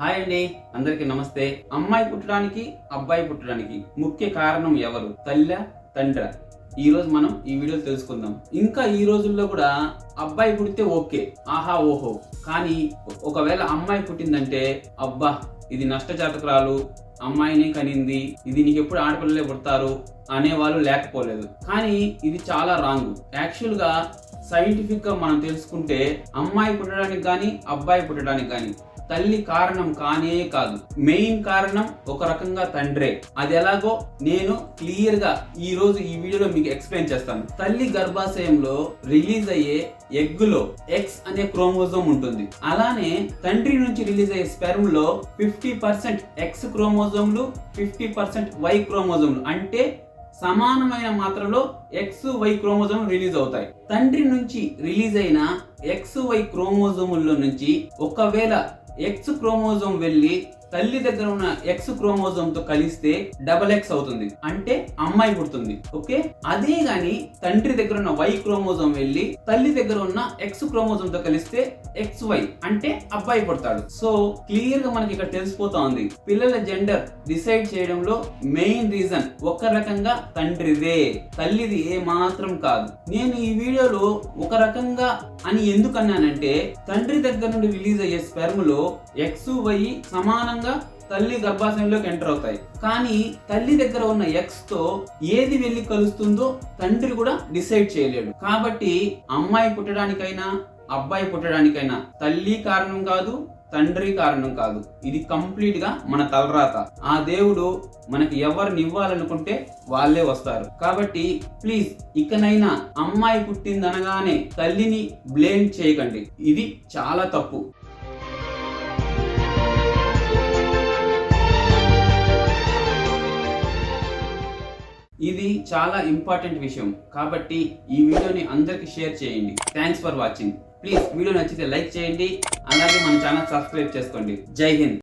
Hi అండి అందరికీ నమస్తే. అమ్మాయి పుట్టడానికి అబ్బాయి పుట్టడానికి ముఖ్య కారణం ఎవరు? తల్లి తండ్ర? ఈ రోజు మనం ఈ వీడియోలో తెలుసుకుందాం. ఇంకా ఈ రోజుల్లో కూడా అబ్బాయి పుడితే ఓకే. ఆహా ఓహో. కానీ ఒకవేళ అమ్మాయి పుట్టిందంటే అబ్బా ఇది నష్టజాతకురాలు అమ్మాయిని కనింది ఇది నీకు ఎప్పుడు ఆడపిల్లలే పుడతారు అనేవాళ్ళు లేకపోలేదు. కానీ ఇది చాలా రాంగ్. యాక్చువల్గా మనం తెలుసుకుంటే అమ్మాయి పుట్టడానికి కానీ అబ్బాయి పుట్టడానికి కానీ తల్లి కారణం కానే కాదు. మెయిన్ కారణం ఒక రకంగా తండ్రే. అది ఎలాగో నేను క్లియర్గా ఈ రోజు ఈ వీడియోలో మీకు ఎక్స్ప్లెయిన్ చేస్తాను. తల్లి గర్భాశయంలో రిలీజ్ అయ్యే ఎగ్లో ఎక్స్ అనే క్రోమోజోమ్ ఉంటుంది. అలానే తండ్రి నుంచి రిలీజ్ అయ్యే స్పెర్మ్లో ఫిఫ్టీ పర్సెంట్ ఎక్స్ క్రోమోజోమ్లు ఫిఫ్టీ పర్సెంట్ వై క్రోమోజోమ్లు. అంటే సమానమైన మాత్రలో ఎక్స్ వై క్రోమోజోమ్ రిలీజ్ అవుతాయి. తండ్రి నుంచి రిలీజ్ అయిన ఎక్స్ వై క్రోమోజోముల్లో నుంచి ఒకవేళ ఎక్స్ క్రోమోజోమ్ వెళ్ళి తల్లి దగ్గర ఉన్న ఎక్స్ క్రోమోజోమ్తో కలిస్తే డబల్ ఎక్స్ అవుతుంది. అంటే అమ్మాయి పుడుతుంది. ఓకే? అదే గాని తండ్రి దగ్గర ఉన్న వై క్రోమోజోమ్ వెళ్ళి తల్లి దగ్గర ఉన్న ఎక్స్ క్రోమోజోమ్తో కలిస్తే ఎక్స్ వై అంటే అబ్బాయి పుడతాడు. సో క్లియర్గా మనకి ఇక్కడ తెలిసిపోతా ఉంది. పిల్లల జెండర్ డిసైడ్ చేయడంలో మెయిన్ రీజన్ ఒక రకంగా తండ్రిదే. తల్లిది ఏ మాత్రం కాదు. నేను ఈ వీడియోలో ఒక రకంగా అని ఎందుకన్నానంటే తండ్రి దగ్గర నుండి రిలీజ్ అయ్యే స్పెర్మ్లో ఎక్స్ వై సమానంగా తల్లి గర్భాశయంలోకి ఎంటర్ అవుతాయి. కానీ తల్లి దగ్గర ఉన్న ఎక్స్తో ఏది వెళ్ళి కలుస్తుందో తండ్రి కూడా డిసైడ్ చేయలేడు. కాబట్టి అమ్మాయి పుట్టడానికైనా అబ్బాయి పుట్టడానికైనా తల్లి కారణం కాదు తండ్రి కారణం కాదు. ఇది కంప్లీట్గా మన తలరాత. ఆ దేవుడు మనకి ఎవరిని ఇవ్వాలనుకుంటే వాళ్ళే వస్తారు. కాబట్టి ప్లీజ్ ఇకనైనా అమ్మాయి పుట్టిందనగానే తల్లిని బ్లేమ్ చేయకండి. ఇది చాలా తప్పు. ఇది చాలా ఇంపార్టెంట్ విషయం. కాబట్టి ఈ వీడియోని అందరికి షేర్ చేయండి. Thanks for watching please video నచ్చితే లైక్ చేయండి అలాగే మన ఛానల్ సబ్స్క్రైబ్ చేసుకోండి. జై హింద్.